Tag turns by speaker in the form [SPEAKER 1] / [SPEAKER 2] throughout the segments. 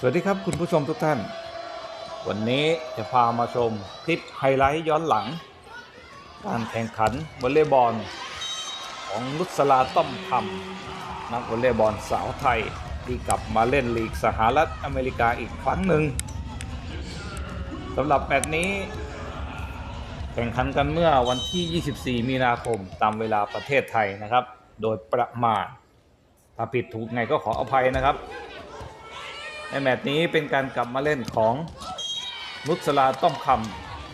[SPEAKER 1] สวัสดีครับคุณผู้ชมทุกท่าน วันนี้จะพามาชมคลิปไฮไลท์ย้อนหลัง การแข่งขันวอลเลย์บอล ของนุสลาต้อมคำนักวอลเลย์บอลสาวไทยที่กลับมาเล่นลีกสหรัฐอเมริกาอีกครั้งหนึ่งสำหรับแมตช์นี้ แข่งขันกันเมื่อวันที่ 24 มีนาคมตามเวลาประเทศไทยนะครับ โดยประมาณถ้าผิดถูกไงก็ขออภัยนะครับ ในแมตช์นี้เป็นการกลับมาเล่นของนุสลาต้อมค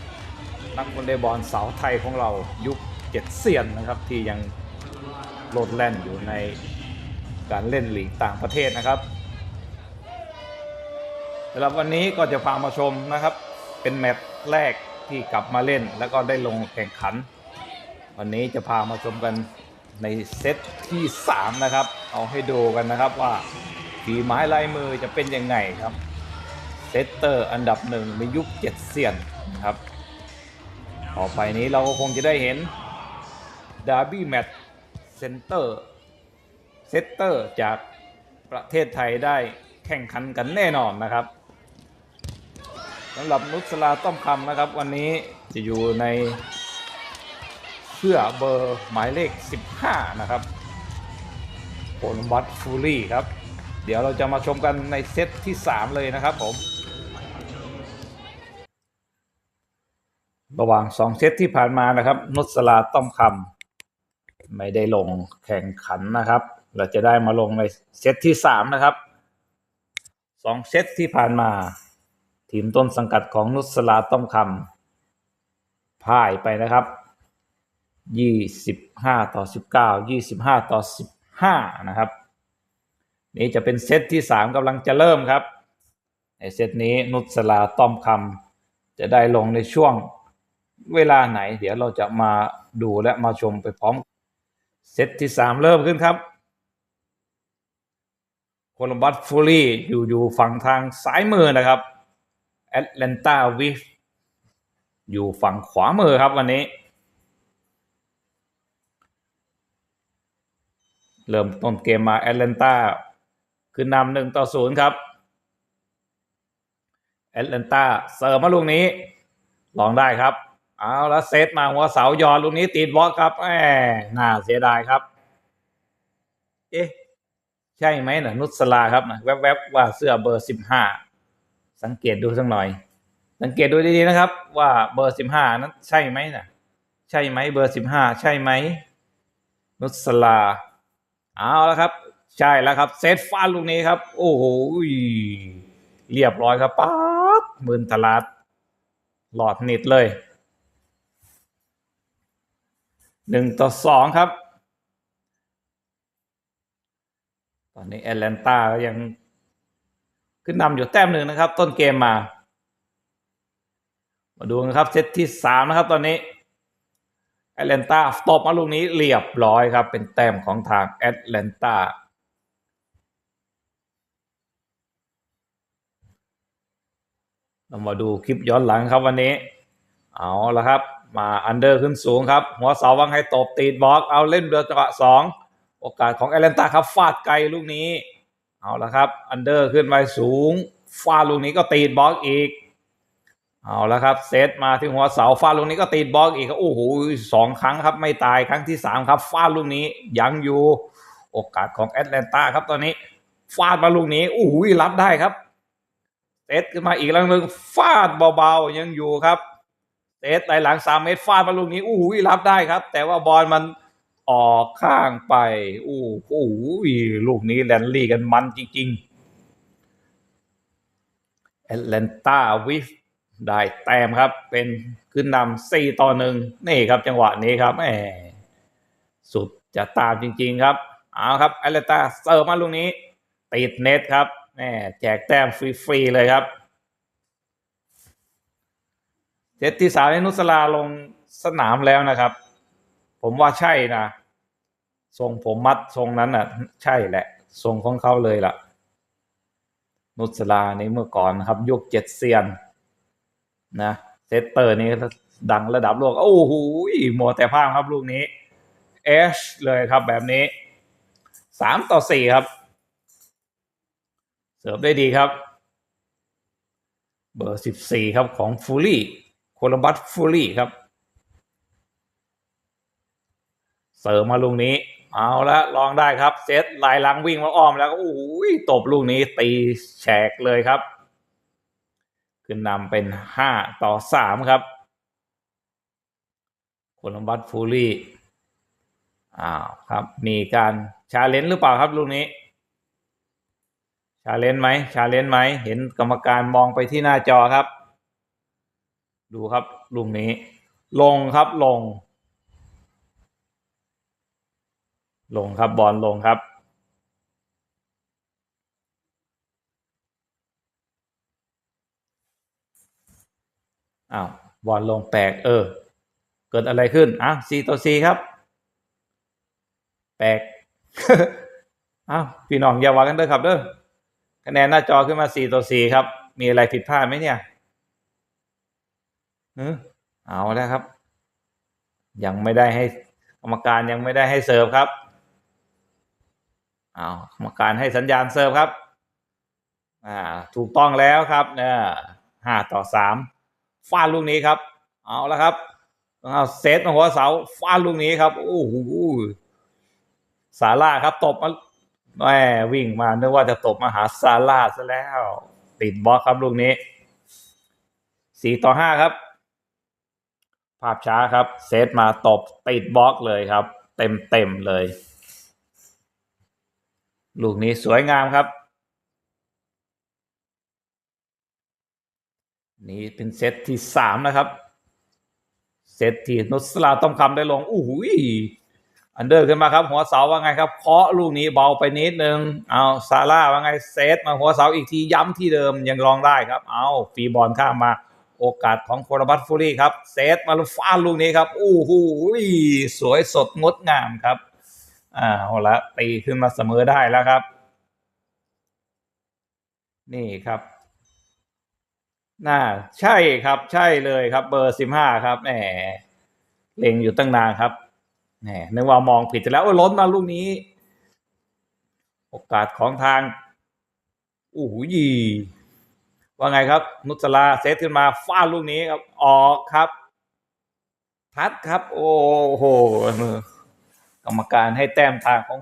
[SPEAKER 1] ำนักวอลเลย์บอลสาวไทยของเรายุคเจ็ดเซียนนะครับที่ยังโลดแล่นอยู่ในการเล่นหลีกต่างประเทศนะครับสำหรับวันนี้ก็จะพามาชมนะครับ เป็นแมตช์แรกที่กลับมาเล่นแล้วก็ได้ลงแข่งขัน วันนี้จะพามาชมกันในเซตที่ 3 นะครับ เอาให้ดูกันนะครับว่า ฝีไม้ลายมือจะเป็นยังไงครับเซตเตอร์อันดับหนึ่งในยุคเจ็ดเซียนนะครับ ต่อไปนี้เราก็คงจะได้เห็นดาร์บี้แมตช์เซนเตอร์เซตเตอร์จากประเทศไทยได้แข่งขันกันแน่นอนนะครับสำหรับนุสลาต้อมคำนะครับ วันนี้จะอยู่ในเสื้อเบอร์หมายเลข 15 นะครับโคลัมบัสฟูลี่ครับ เดี๋ยวเราจะมาชมกันในเซตที่ 3 เลยนะครับผม ระหว่าง 2 เซตที่ผ่านมานะครับ นุสลาต้อมคำไม่ได้ลงแข่งขันนะครับ เราจะได้มาลงในเซตที่ 3 นะครับ 2 เซตที่ผ่านมา ทีมต้นสังกัดของนุสลาต้อมคำพ่ายไปนะครับ 25 ต่อ 19 25 ต่อ 15 นะครับ นี่จะเป็นเซตที่3กำลังจะเริ่มครับ ในเซตนี้นุสลาต้อมคำจะได้ลงในช่วงเวลาไหน เดี๋ยวเราจะมาดูและมาชมไปพร้อม เซตที่3เริ่มขึ้นครับโคลัมบัสฟูลี่อยู่อยู่ฝั่งทางซ้ายมือนะครับแอตแลนตาวิฟอยู่ฝั่งขวามือครับวันนี้ เริ่มต้นเกมมาแอตแลนตา คือนำหนึ่งต่อศูนย์ครับแอตแลนตาเสิร์ฟมาลูกนี้ลองได้ครับ เอาแล้วเซตมาหัวเสายอดลูกนี้ติดบล็อกครับแหมน่าเสียดายครับ เอ๊ะ ใช่ไหมนะนุสลาครับนะแวบๆว่าเสื้อเบอร์สิบห้าสังเกตดูสักหน่อย สังเกตดูดีๆนะครับ ว่าเบอร์สิบห้านั้นใช่ไหมนะใช่ไหมเบอร์สิบห้าใช่ไหมนุสลา เอาแล้วครับ ใช่แล้วครับ เซตฟาดลูกนี้ครับ โอ้โหเรียบร้อยครับป๊าดหมื่นตลาด หลอดนิดเลยหนึ่งต่อสองครับ ตอนนี้แอตแลนตายังขึ้นนำอยู่แต้มหนึ่งนะครับ ต้นเกมมา มาดูนะครับ เซตที่สามนะครับ ตอนนี้แอตแลนตาตบมาลูกนี้เรียบร้อยครับ เป็นแต้มของทางแอตแลนตา เรามาดูคลิปย้อนหลังครับวันนี้ เอาละครับ มาอันเดอร์ขึ้นสูงครับ หัวเสาวังให้ตบตีดบล็อกเอาเล่นเรือจังหวะสองโอกาสของแอตแลนตาครับฟาดไกลลูกนี้ เอาละครับ อันเดอร์ขึ้นไปสูงฟาดลูกนี้ก็ตีดบล็อกอีก เอาละครับเซตมาที่หัวเสาฟาดลูกนี้ก็ตีดบล็อกอีกครับโอ้โหสองครั้งครับไม่ตายครั้งที่สามครับฟาดลูกนี้ยังอยู่ โอกาสของแอตแลนตาครับตอนนี้ฟาดมาลูกนี้โอ้โหรับได้ครับ เซตขึ้นมาอีกครั้งหนึ่งฟาดเบาๆ ยังอยู่ครับเซตไหลหลังสามเมตรฟาดมาลูกนี้โอ้โหรับได้ครับ แต่ว่าบอลมันออกข้างไปโอ้โหลูกนี้แลนลี่กันมันจริงๆแอตแลนตาวิฟได้แต้มครับ เป็นขึ้นนำสี่ต่อหนึ่งนี่ครับจังหวะนี้ครับแหมสุดจะตามจริง ๆ ครับ เอาครับแอตแลนตาเสิร์ฟมาลูกนี้ ติดเน็ตครับ แหมแจกแต้มฟรีๆเลยครับเซตที่สามนุสลาลงสนามแล้วนะครับ ผมว่าใช่นะทรงผมมัดทรงนั้นน่ะ ใช่แหละทรงของเขาเลยล่ะ นุสลาในเมื่อก่อนครับยุคเจ็ดเซียน นะเซตเตอร์นี้ดังระดับโลกโอ้โหมัวแต่พลาดครับลูกนี้เอชเลยครับแบบนี้สามต่อสี่ครับ เสิร์ฟได้ดีครับ เบอร์สิบสี่ครับของฟูลี่โคลัมบัสฟูลี่ครับ เสริมมาลูกนี้ เอาละลองได้ครับ เซตลายหลังวิ่งมาอ้อมแล้วก็โอ้โหตบลูกนี้ตีแฉกเลยครับ ขึ้นนำเป็นห้าต่อสามครับโคลัมบัสฟูลี่อ้าวครับ มีการชาเลนจ์หรือเปล่าครับลูกนี้ ชาเลนจ์ไหมชาเลนจ์ไหมเห็นกรรมการมองไปที่หน้าจอครับ ดูครับลูกนี้ ลงครับลง ลงครับบอลลงครับ อ้าวบอลลงแปลกเออ เกิดอะไรขึ้นอะสี่ต่อสี่ครับ แปลกอ้าวพี่น้องอย่าว่ากันเด้อครับเด้อ คะแนนหน้าจอขึ้นมาสี่ต่อสี่ครับ มีอะไรผิดพลาดไหมเนี่ยเออเอาแล้วครับ ยังไม่ได้ให้กรรมการยังไม่ได้ให้เสิร์ฟครับเอากรรมการให้สัญญาณเสิร์ฟครับ อ่า ถูกต้องแล้วครับเนี่ยห้าต่อสามฟาดลูกนี้ครับ เอาแล้วครับเอาเซตมาหัวเสาฟาดลูกนี้ครับโอ้โหซาร่าครับตบมา แหมวิ่งมานึกว่าจะตบมาหาซาร่าซะแล้ว ติดบล็อกครับลูกนี้สี่ต่อห้าครับ ภาพช้าครับ เซตมาตบติดบล็อกเลยครับ เต็มเต็มเลย ลูกนี้สวยงามครับ นี่เป็นเซตที่สามนะครับ เซตที่นุสลาต้อมคำได้ลงอู้หูย อันเดอร์ขึ้นมาครับ หัวเสาว่าไงครับเคาะลูกนี้เบาไปนิดนึงเอาซาร่าว่าไงเซตมาหัวเสาอีกทีย้ำที่เดิมยังรองได้ครับ เอาฟรีบอลข้ามมา โอกาสของโครบัตฟูรี่ครับเซตมาลูกฟาดลูกนี้ครับอู้หูสวยสดงดงามครับอ่าเอาละตีขึ้นมาเสมอได้แล้วครับ นี่ครับน่าใช่ครับใช่เลยครับเบอร์สิบห้าครับแหมเล็งอยู่ตั้งนานครับ แหมนึกว่ามองผิดไปแล้วโอ้ล้นมาลูกนี้ โอกาสของทางอู้หูยีว่าไงครับ นุสลาเซตขึ้นมาฟาดลูกนี้ครับ ออกครับทัดครับ โอ้โหกรรมการให้แต้มทางของ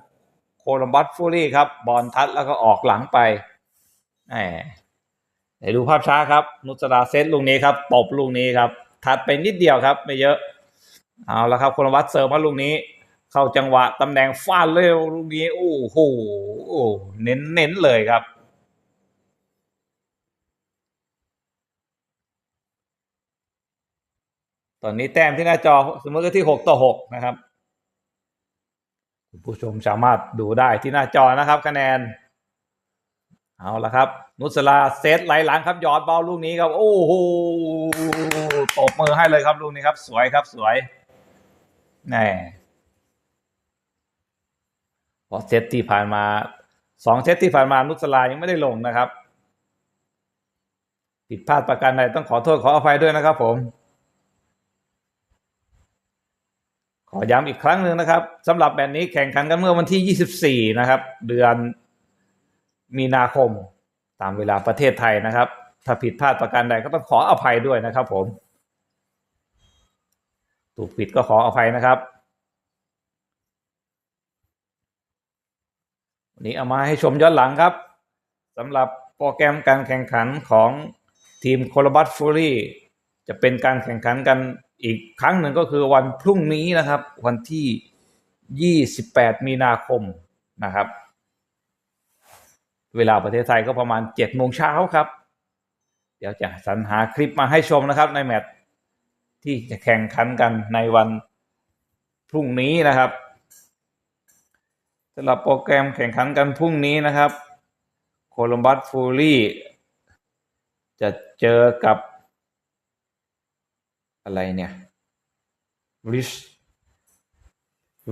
[SPEAKER 1] โคลัมบัสฟูรี่ครับ บอลทัดแล้วก็ออกหลังไปแหมเดี๋ยวดูภาพช้าครับ นุสราเซตลูกนี้ครับตบลูกนี้ครับถัดไปนิดเดียวครับ ไม่เยอะ เอาละครับคนวัดเสริมมาลูกนี้ เข้าจังหวะตำแหน่งฟาดเร็วลูกนี้โอ้โหเน้นเน้นเลยครับตอนนี้แต้มที่หน้าจอสมมติก็ที่หกต่อหกนะครับผู้ชมสามารถดูได้ที่หน้าจอนะครับ คะแนน เอาละครับ นุสลาเซตไหลหลังครับยอดเบอลลูกนี้ครับ โอ้โหตบมือให้เลยครับลูกนี้ครับ สวยครับสวย แน่พราะเซตที่ผ่านมาสองเซตที่ผ่านมานุสลายังไม่ได้ลงนะครับ ผิดพลาดประการใดต้องขอโทษขออภัยด้วยนะครับผม ขอย้ำอีกครั้งหนึ่งนะครับสำหรับแบบนี้แข่งขันกันเมื่อวันที่ 24 นะครับ เดือนมีนาคมตามเวลาประเทศไทยนะครับ ถ้าผิดพลาดประการใดก็ต้องขออภัยด้วยนะครับผม ถูกผิดก็ขออภัยนะครับ วันนี้เอามาให้ชมย้อนหลังครับสำหรับโปรแกรมการแข่งขันของทีมโคลบัตฟูรี่จะเป็นการแข่งขันกันอีกครั้งหนึ่งก็คือวันพรุ่งนี้นะครับ วันที่ 28 มีนาคมนะครับ เวลาประเทศไทยก็ประมาณเจ็ดโมงเช้าครับ เดี๋ยวจะสรรหาคลิปมาให้ชมนะครับในแมตช์ ที่จะแข่งขันกันในวันพรุ่งนี้นะครับสำหรับโปรแกรมแข่งขันกันพรุ่งนี้นะครับโคลัมบัสฟูรี่จะเจอกับอะไรเนี่ยริช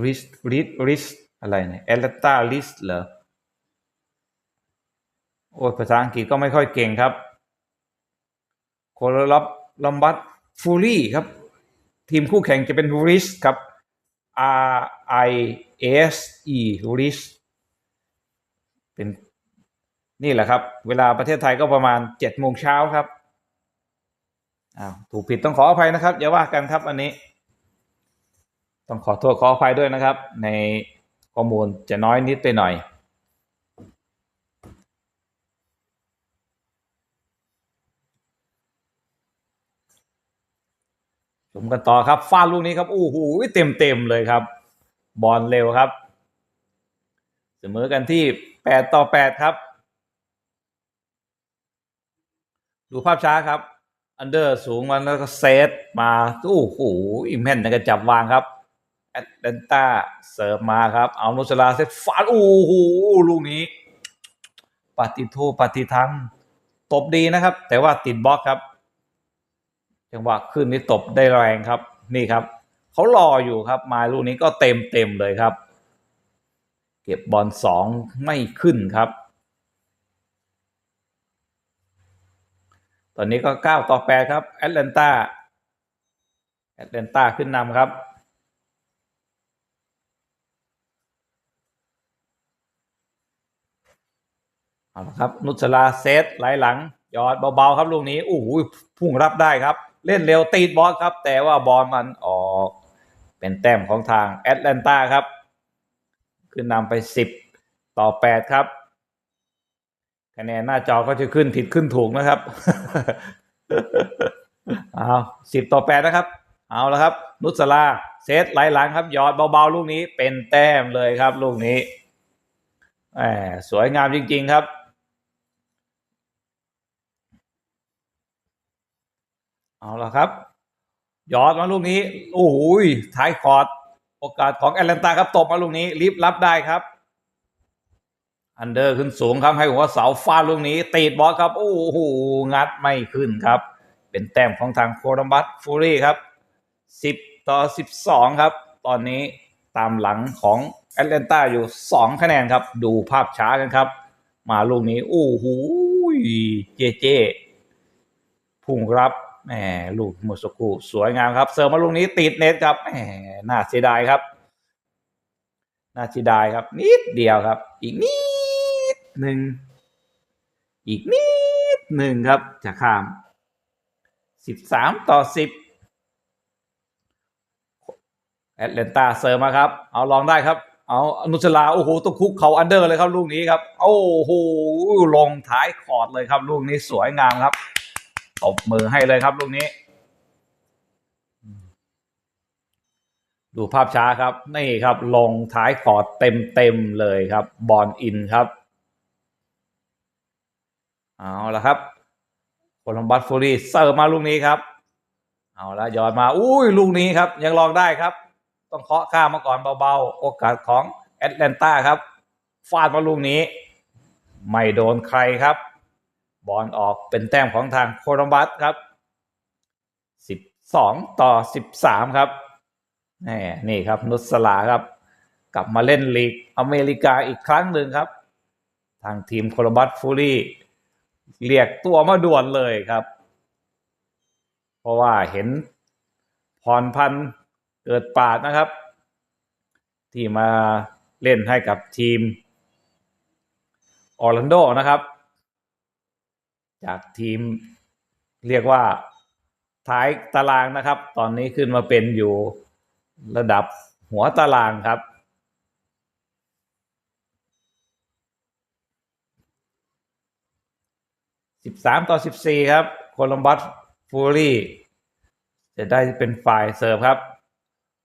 [SPEAKER 1] ริชริชริชอะไรเนี่ยเอลตาลิสเหรอโอ้ภาษาอังกฤษก็ไม่ค่อยเก่งครับ โคลัมบัต ฟูรี่ครับ ทีมคู่แข่งจะเป็นริสครับ R I S E ริสเป็นนี่แหละครับ เวลาประเทศไทยก็ประมาณเจ็ดโมงเช้าครับอ้าวถูกผิดต้องขออภัยนะครับอย่าว่ากันครับอันนี้ ต้องขอโทษขออภัยด้วยนะครับ ในข้อมูลจะน้อยนิดไปหน่อย ช มกันต่อครับฟาดลูกนี้ครับโอ้โหเต็มเต็มเลยครับ บอลเร็วครับ เสมอกันที่แปดต่อแปดครับ ดูภาพช้าครับ อันเดอร์สูงมันแล้วก็เซตมาโอ้โหอิมแพนก็จับวางครับแอตแลนต้าเสิร์ฟมาครับเอานุสลาเซตฟาดโอ้โหลูกนี้ปฏิโทปฏิทังตบดีนะครับ แต่ว่าติดบล็อกครับ จังหวะขึ้นนี่ตบได้แรงครับ นี่ครับเขารออยู่ครับ มาลูกนี้ก็เต็มเต็มเลยครับ เก็บบอลสองไม่ขึ้นครับ ตอนนี้ก็เก้าต่อแปดครับแอตแลนตาแอตแลนตาขึ้นนำครับเอาละครับ นุชลาเซตไหลหลังยอดเบาๆครับลูกนี้โอ้โหพุ่งรับได้ครับ เล่นเร็วตีดบอลครับ แต่ว่าบอลมันออก เป็นแต้มของทางแอตแลนตาครับ ขึ้นนำไปสิบต่อแปดครับ คะแนนหน้าจอก็จะขึ้นผิดขึ้นถูกนะครับเอาสิบต่อแปดนะครับ เอาและครับ นุสลาเซตไหลหลังครับยอดเบาๆ ลูกนี้เป็นแต้มเลยครับ ลูกนี้แหมสวยงามจริง ๆ ครับ เอาละครับ ยอดมาลูกนี้โอ้โหท้ายคอร์ดโอกาสของแอตแลนตาครับตบมาลูกนี้รีบรับได้ครับ อันเดอร์ขึ้นสูงครับให้หัวเสาฟาดลูกนี้ตีดบอลครับ โอ้โหงัดไม่ขึ้นครับ เป็นแต้มของทางโคลัมบัสฟูรี่ครับ10ต่อ12ครับ ตอนนี้ตามหลังของแอตแลนตาอยู่2คะแนนครับ ดูภาพช้ากันครับ มาลูกนี้ โอ้โหเจเจพุ่งรับ แหมลูกมุสกูสวยงามครับ เสิร์ฟมาลูกนี้ติดเน็ตครับแหมน่าเสียดายครับ น่าเสียดายครับ นิดเดียวครับ อีกนิดหนึ่งอีกนิดหนึ่งครับ จะข้ามสิบสามต่อสิบแอตแลนตาเสิร์ฟมาครับ เอาลองได้ครับ เอาอนุชลาโอ้โหต้องคุกเขาอันเดอร์เลยครับ ลูกนี้ครับ โอ้โหลงท้ายคอร์ดเลยครับ ลูกนี้สวยงามครับ ตบมือให้เลยครับลูกนี้ ดูภาพช้าครับ นี่ครับ ลงท้ายคอดเต็มเต็มๆเลยครับ บอลอินครับ เอาละครับโคลัมบัสฟูรีเสิร์ฟมาลูกนี้ครับ เอาละย้อนมา อุ้ยลูกนี้ครับ ยังลองได้ครับ ต้องเคาะข้ามมาก่อนเบาๆ โอกาสของแอตแลนตาครับ ฟาดมาลูกนี้ ไม่โดนใครครับ บอลออกเป็นแต้มของทางโคลัมบัสครับ12ต่อ13ครับแหมนี่ครับนุสลาครับ กลับมาเล่นลีกอเมริกาอีกครั้งหนึ่งครับ ทางทีมโคลัมบัสฟูรี่เรียกตัวมาด่วนเลยครับ เพราะว่าเห็นพรพันธ์เกิดปาดนะครับ ที่มาเล่นให้กับทีมออร์แลนโดนะครับ จากทีมเรียกว่าท้ายตารางนะครับ ตอนนี้ขึ้นมาเป็นอยู่ระดับหัวตารางครับ สิบสามต่อสิบสี่ครับ โคลัมบัสฟูรี่จะได้เป็นฝ่ายเสิร์ฟครับ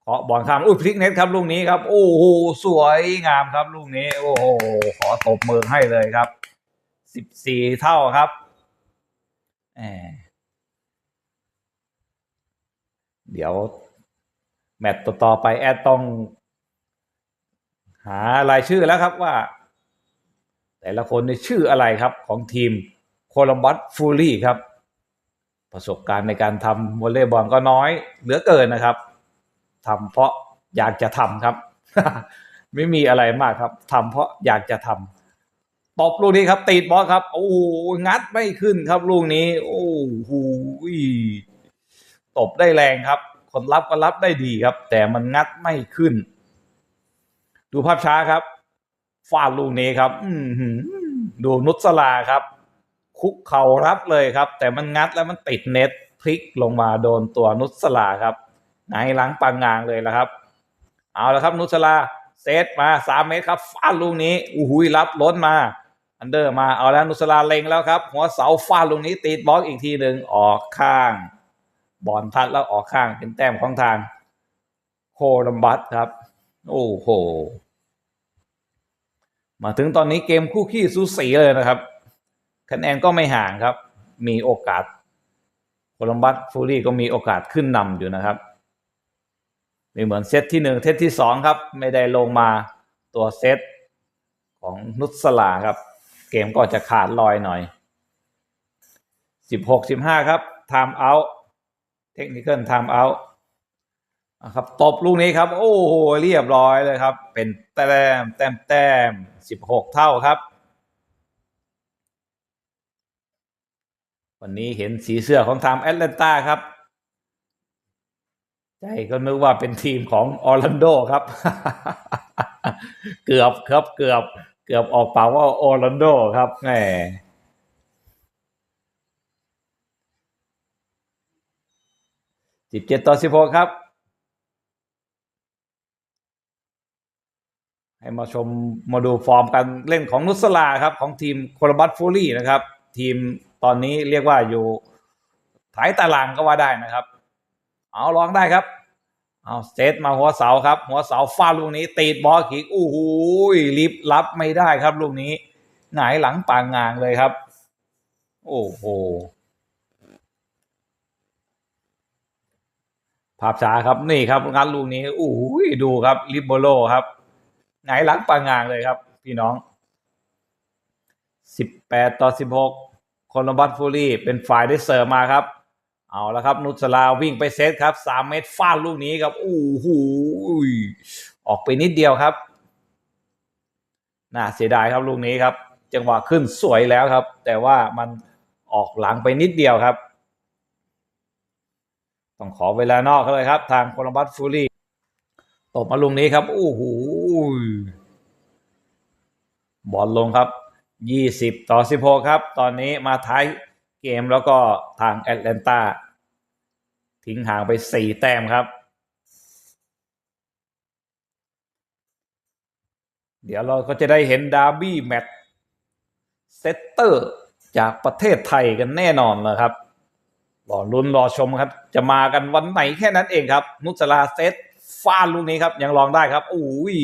[SPEAKER 1] เคาะบอลข้ามอุ้ยพลิกเน็ตครับลูกนี้ครับ โอ้โหสวยงามครับลูกนี้ โอ้โหขอตบมือให้เลยครับสิบสี่เท่าครับ เดี๋ยว แมตต์ต่อไปแอดต้อง หารายชื่อแล้วครับว่า แต่ละคนในชื่ออะไรครับของทีมโคลัมบัสฟูรี่ครับ ประสบการณ์ในการทำวอลเลย์บอลก็น้อยเหลือเกินนะครับทำเพราะอยากจะทำครับ ไม่มีอะไรมากครับทำเพราะอยากจะทำ ตบลูกนี้ครับ ติดบอลครับ โอ้งัดไม่ขึ้นครับลูกนี้ โอ้โหตบได้แรงครับ คนรับก็รับได้ดีครับ แต่มันงัดไม่ขึ้น ดูภาพช้าครับฟาดลูกนี้ครับ อืดูนุสลาครับ คุกเข่ารับเลยครับ แต่มันงัดแล้วมันติดเน็ตพลิกลงมาโดนตัวนุสลาครับหงหลังปังงางเลยละครับ เอาละครับ นุสลาเซตมาสามเมตรครับฟาดลูกนี้อู้หุยรับล้นมา อันเดอร์มาเอาแล้วนุสลาเล็งแล้วครับ หัวเสาฟาดลูกนี้ติดบล็อกอีกทีหนึ่งออกข้าง บอลทัดแล้วออกข้างเป็นแต้มของทางโคลัมบัสครับ โอ้โห มาถึงตอนนี้เกมคู่ขี้สูสีเลยนะครับ คะแนนก็ไม่ห่างครับ มีโอกาส โคลัมบัสฟูรี่ก็มีโอกาสขึ้นนำอยู่นะครับไม่เหมือนเซตที่หนึ่งเซตที่สองครับ ไม่ได้ลงมาตัวเซตของนุสลาครับ เกมก็จะขาดลอยหน่อยสิบหกสิบห้าครับ time out เทคนิค time out ครับตบลูกนี้ครับ โอ้โหเรียบร้อยเลยครับ เป็นแต้มแต้มแต้มสิบหกเท่าครับ วันนี้เห็นสีเสื้อของทางแอตแลนตาครับ ใจก็นึกว่าเป็นทีมของออร์แลนโดครับ เกือบครับเกือบ เกือบออกปากว่าออร์แลนโดครับแหมสิบเจ็ดต่อสิบหกครับ ให้มาชมมาดูฟอร์มการเล่นของนุสลาครับ ของทีมโคลบัตฟูรี่นะครับ ทีมตอนนี้เรียกว่าอยู่ท้ายตารางก็ว่าได้นะครับ เอาลองได้ครับ เอาเซตมาหัวเสาครับ หัวเสาฟาดลูกนี้ตีดบอลขีกอู้หูยลิฟรับไม่ได้ครับลูกนี้ หงายหลังปางงางเลยครับ โอ้โหภาพช้าครับนี่ครับงานลูกนี้อู้หูยดูครับลิบโบโลครับหงายหลังปางงางเลยครับ พี่น้องสิบแปดต่อสิบหกคนบัตฟูรี่เป็นฝ่ายได้เสิร์ฟมาครับ เอาละครับ นุสลาวิ่งไปเซตครับสามเมตรฟาดลูกนี้ครับอู้หูยออกไปนิดเดียวครับน่าเสียดายครับลูกนี้ครับ จังหวะขึ้นสวยแล้วครับ แต่ว่ามันออกหลังไปนิดเดียวครับ ต้องขอเวลานอกเขาเลยครับ ทางโคลัมบัสฟูรี่ตบมาลูกนี้ครับอู้หูยบอลลงครับยี่สิบต่อสิบหกครับ ตอนนี้มาท้ายเกมแล้วก็ทางแอตแลนตา ทิ้งห่างไปสี่แต้มครับ เดี๋ยวเราก็จะได้เห็นดาร์บี้แมตช์เซตเตอร์จากประเทศไทยกันแน่นอนนะครับรอลุ้นรอชมครับ จะมากันวันไหนแค่นั้นเองครับ นุสลาเซตฟาดลูกนี้ครับ ยังลองได้ครับอุ้ย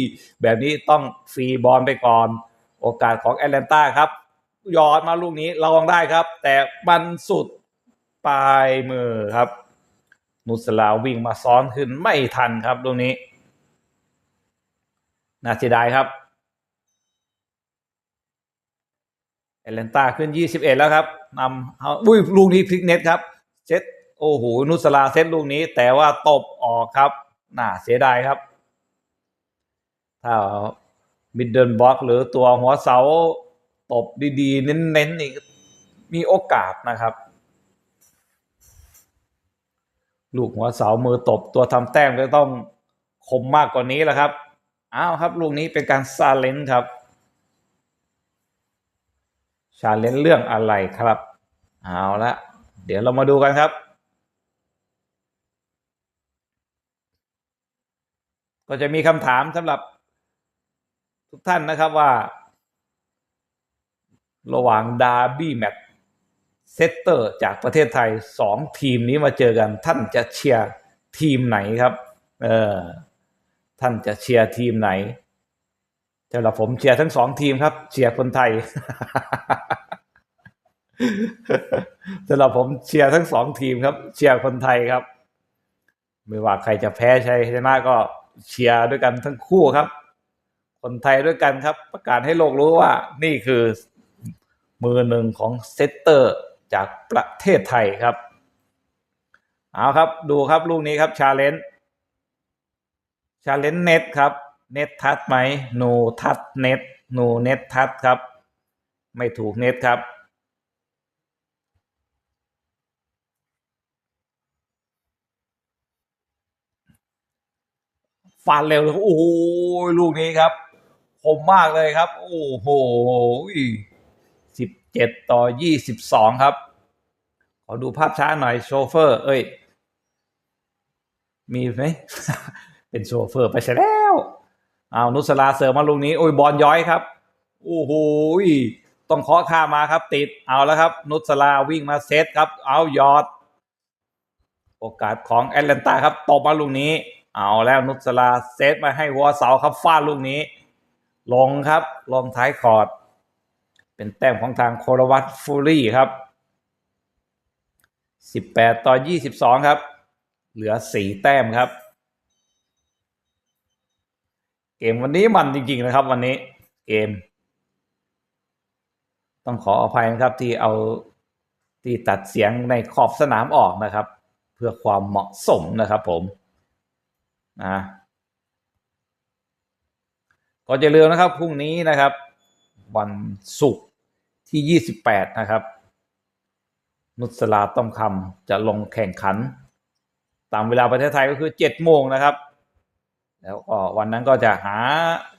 [SPEAKER 1] แบบนี้ต้องฟรีบอลไปก่อน โอกาสของแอตแลนตาครับยอดมาลูกนี้ลองได้ครับ แต่มันสุดปลายมือครับ นุสลาวิ่งมาซ้อนขึ้นไม่ทันครับลูกนี้น่าเสียดายครับแอตแลนตาขึ้น 21 แล้วครับนำเอาอุ้ยลูกนี้พลิกเน็ตครับเซตโอ้โหนุสลาเซตลูกนี้ แต่ว่าตบออกครับ น่าเสียดายครับ ถ้ามิดเดิลบล็อกหรือตัวหัวเสาตบดีๆ เน้นๆนี่มีโอกาสนะครับ ลูกหัวเสามือตบตัวทำแต้มก็ต้องคมมากกว่านี้แหละครับ อ้าวครับลูกนี้เป็นการซาเลนครับ ชาเลนเรื่องอะไรครับ เอาละเดี๋ยวเรามาดูกันครับ ก็จะมีคำถามสำหรับทุกท่านนะครับว่า ระหว่างดาร์บี้แมตช์ เซตเตอร์จากประเทศไทยสองทีมนี้มาเจอกัน ท่านจะเชียร์ทีมไหนครับ เออท่านจะเชียร์ทีมไหนสำหรับผมเชียร์ทั้งสองทีมครับ เชียร์คนไทยสำหรับผมเชียร์ทั้งสองทีมครับ เชียร์คนไทยครับ ไม่ว่าใครจะแพ้ชัยชนะก็เชียร์ด้วยกันทั้งคู่ครับ คนไทยด้วยกันครับ ประกาศให้โลกรู้ว่า นี่คือมือหนึ่งของเซตเตอร์ จากประเทศไทยครับ เอาครับดูครับลูกนี้ครับชาเลนจ์ชาเลนจ์เน็ตครับเน็ตทัดไหมโนทัดเน็ตโนเน็ตทัดครับ ไม่ถูกเน็ตครับฟาดเร็วเลยโอ้โหลูกนี้ครับคมมากเลยครับ โอ้โห สิบเจ็ดต่อยี่สิบสองครับโคอดูภาพช้าหน่อยโชเฟอร์ เอ้ย มีไหม เป็นโชเฟอร์ไปใช่แล้ว เอานุสลาเสริมมาลูกนี้ โอ้ยบอลย้อยครับ โอ้โหต้องเคาะข้ามมาครับ ติดเอาแล้วครับ นุสลาวิ่งมาเซตครับ เอายอด โอกาสของแอตแลนตาครับตบมาลูกนี้ เอาแล้วนุสลาเซตมาให้หัวเสาครับฟาดลูกนี้ ลงครับลงท้ายคอร์ด เป็นแต้มของทางโครวัตฟูรี่ครับ 18 ต่อ 22 ครับ เหลือ 4 แต้มครับ เกมวันนี้มันจริง ๆ นะครับ วันนี้เกม ต้องขออภัยนะครับที่เอาที่ตัดเสียงในขอบสนามออกนะครับ เพื่อความเหมาะสมนะครับผมนะก็จะเลืมนะครับพรุ่งนี้นะครับ วันศุกร์ ที่ 28 นะครับ นุสลาต้อมคำจะลงแข่งขัน ตามเวลาประเทศไทยก็คือ 7 โมงนะครับ แล้วก็วันนั้นก็จะหา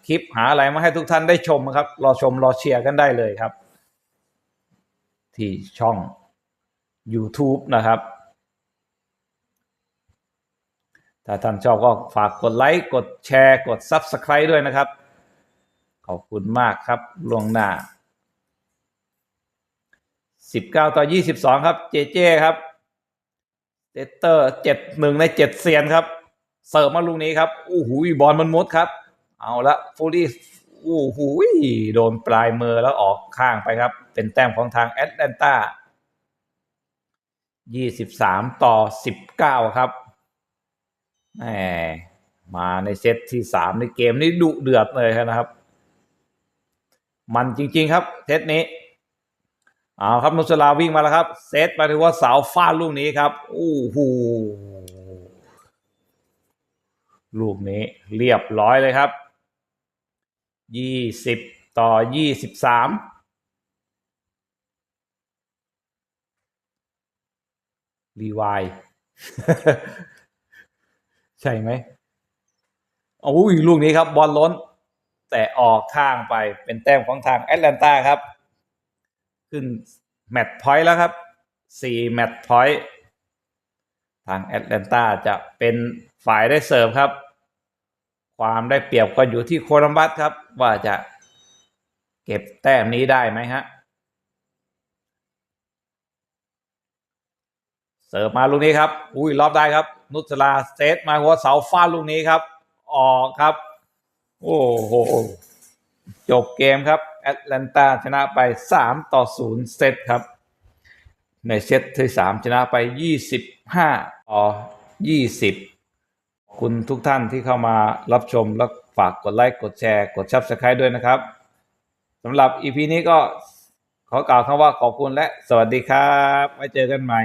[SPEAKER 1] คลิปหาอะไรมาให้ทุกท่านได้ชมนะครับ รอชมรอเชียร์กันได้เลยครับ ที่ช่อง YouTube นะครับ ถ้าท่านชอบก็ฝากกดไลค์กดแชร์กด Subscribe ด้วยนะครับ ขอบคุณมากครับล่วงหน้า 19ต่อ22ครับ เจเจครับเตเตอร์เจ็ดหนึ่งในเจ็ดเซียนครับ เสิร์ฟมาลูกนี้ครับโอ้โหบอลมันมดครับ เอาละฟูรี่โอ้โหโดนปลายมือแล้วออกข้างไปครับ เป็นแต้มของทางแอตแลนตา23ต่อ19ครับแหมมาในเซตที่3ในเกมนี้ดุเดือดเลยนะครับ มันจริง ๆ ครับเซตนี้ เอาครับนุสลาวิ่งมาแล้วครับ เซตไปถึงว่าเสาฟาดลูกนี้ครับโอ้โหลูกนี้เรียบร้อยเลยครับยี่สิบต่อยี่สิบสามรีวายใช่ไหมโอ้ยลูกนี้ครับบอลล้น แต่ออกข้างไปเป็นแต้มของทางแอตแลนตาครับ ขึ้นแมตช์พอยต์แล้วครับสี่แมตช์พอยต์ทางแอตแลนตาจะเป็นฝ่ายได้เสิร์ฟครับ ความได้เปรียบก็อยู่ที่โคลัมบัสครับ ว่าจะเก็บแต้มนี้ได้ไหมฮะเสิร์ฟมาลูกนี้ครับ อุ้ยรอบได้ครับ นุสลาเซตมาหัวเสาฟาดลูกนี้ครับ ออกครับ โอ้โห จบเกมครับ แอตแลนตาชนะไป 3 ต่อ 0 เซตครับ ในเซตที่ 3 ชนะไป 25 ต่อ 20ขอบคุณทุกท่านที่เข้ามารับชมและฝากกดไลค์กดแชร์กด Subscribe ด้วยนะครับสำหรับ EP นี้ก็ขอกล่าวคำว่าขอบคุณและสวัสดีครับ ไว้เจอกันใหม่